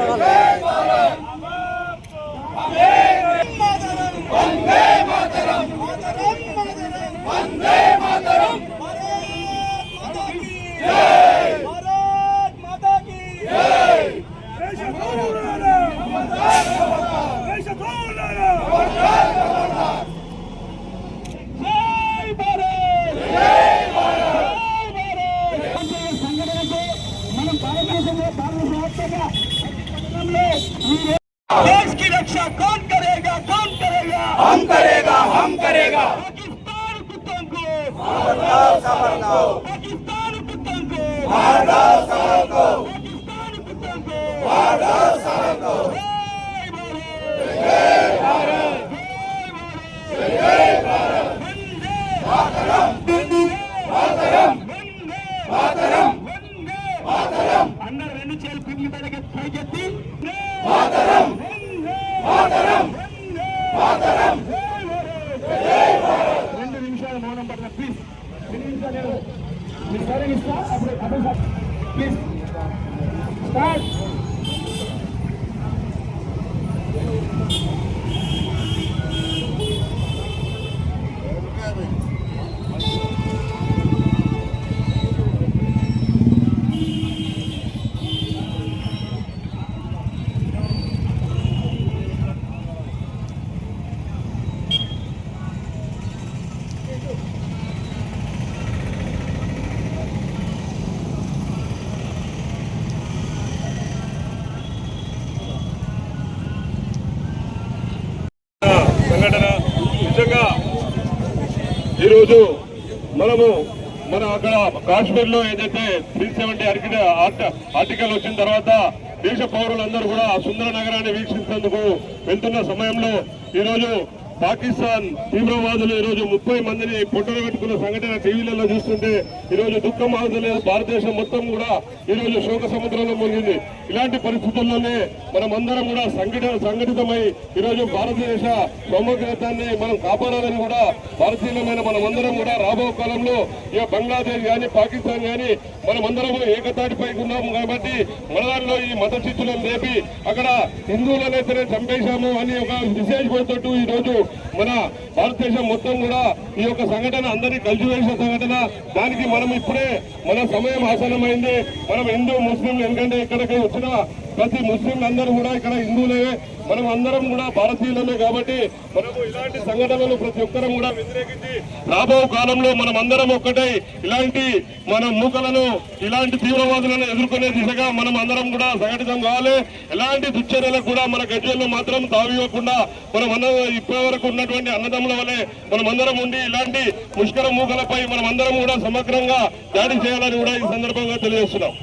Hey! देश की रक्षा कौन करेगा? कौन करेगा? हम करेगा हम करेगा। पाकिस्तान को समर्थो पाकिस्तान को समर्थो पाकिस्तान को समर्थो పైకెత్తి మాతరం మాతరం రెండు నిమిషాలు మౌనం పడిన ప్లీజ్ రెండు నిమిషాలు నేను మీ ఇస్తా అప్పుడు ప్లీజ్ స్టార్ట్ సంఘటన నిజంగా ఈరోజు మనము మన అక్కడ కాశ్మీర్లో ఏదైతే త్రీ సెవెంటీ ఆర్టికల్ వచ్చిన తర్వాత దేశ పౌరులందరూ కూడా ఆ సుందర నగరాన్ని వీక్షించేందుకు వెళ్తున్న సమయంలో ఈరోజు పాకిస్తాన్ తీవ్రవాదులు ఈరోజు ముప్పై మందిని పొట్టలు పెట్టుకున్న సంఘటన టీవీలలో చూస్తుంటే ఈరోజు దుఃఖం ఆగలేదు భారతదేశం మొత్తం కూడా ఈరోజు శోక సముద్రంలో మునిగింది. ఇలాంటి పరిస్థితుల్లోనే మనం అందరం కూడా సంఘటన సంఘటితమై ఈరోజు భారతదేశ సమగ్రతాన్ని మనం కాపాడాలని కూడా భారతీయులమైన మనమందరం కూడా రాబో కాలంలో ఇక బంగ్లాదేశ్ కానీ పాకిస్తాన్ కానీ మనమందరం ఏకతాటిపై ఉన్నాము కాబట్టి మన ఈ మత చిత్తులను రేపి అక్కడ హిందువులనైతేనే చంపేశాము అని ఒక విశేష ఈరోజు మన భారతదేశం మొత్తం కూడా ఈ యొక్క సంఘటన అందరినీ కలిసివేసిన సంఘటన దానికి మనం ఇప్పుడే మన సమయం ఆసనమైంది మనం హిందూ ముస్లిం ఎందుకంటే ఇక్కడికి వచ్చిన ప్రతి ముస్లింలు అందరూ కూడా ఇక్కడ హిందువులే. మనం అందరం కూడా భారతీయులమే కాబట్టి మనము ఇలాంటి సంఘటనలు ప్రతి ఒక్కరం కూడా వ్యతిరేకించి రాబో కాలంలో మనం అందరం ఒక్కటై ఇలాంటి మన మూకలను ఇలాంటి తీవ్రవాదులను ఎదుర్కొనే దిశగా మనం అందరం కూడా సంఘటితం కావాలి. ఎలాంటి దుశ్చర్యలకు కూడా మన గజ్వల్లో మాత్రం తావివ్వకుండా మనం అందరం ఇప్పటి వరకు ఉన్నటువంటి అన్నదమ్ముల వలె మనం అందరం ఉండి ఇలాంటి ముష్కర మూకలపై మనం అందరం కూడా సమగ్రంగా దాడి చేయాలని కూడా ఈ సందర్భంగా తెలియజేస్తున్నాం.